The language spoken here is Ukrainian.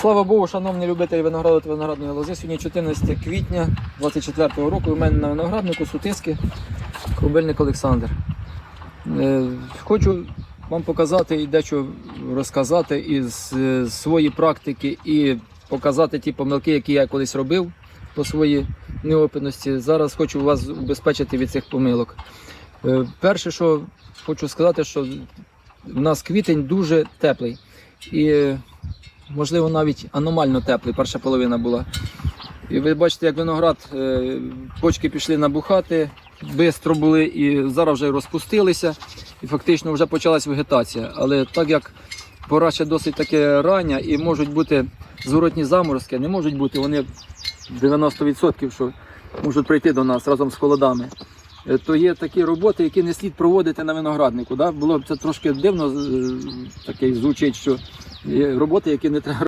Слава Богу, шановні любителі винограду та виноградної лози. Сьогодні 14 квітня 24 року. У мене на винограднику сутиски Крубельник Олександр. Е, Хочу вам показати і дещо розказати із е, своєї практики і показати ті помилки, які я колись робив по своїй неопитності. Зараз хочу вас убезпечити від цих помилок. Е, Перше, що хочу сказати, що в нас квітень дуже теплий. І можливо навіть аномально теплий, перша половина була. І ви бачите, як виноград, е, почки пішли набухати, швидко були і зараз вже розпустилися, і фактично вже почалась вегетація. Але так як пора ще досить таке рання і можуть бути зворотні заморозки, не можуть бути, вони 90% що можуть прийти до нас разом з холодами. Е, То є такі роботи, які не слід проводити на винограднику. Да? Було б це трошки дивно, е, таке звучить, що роботи, які не треба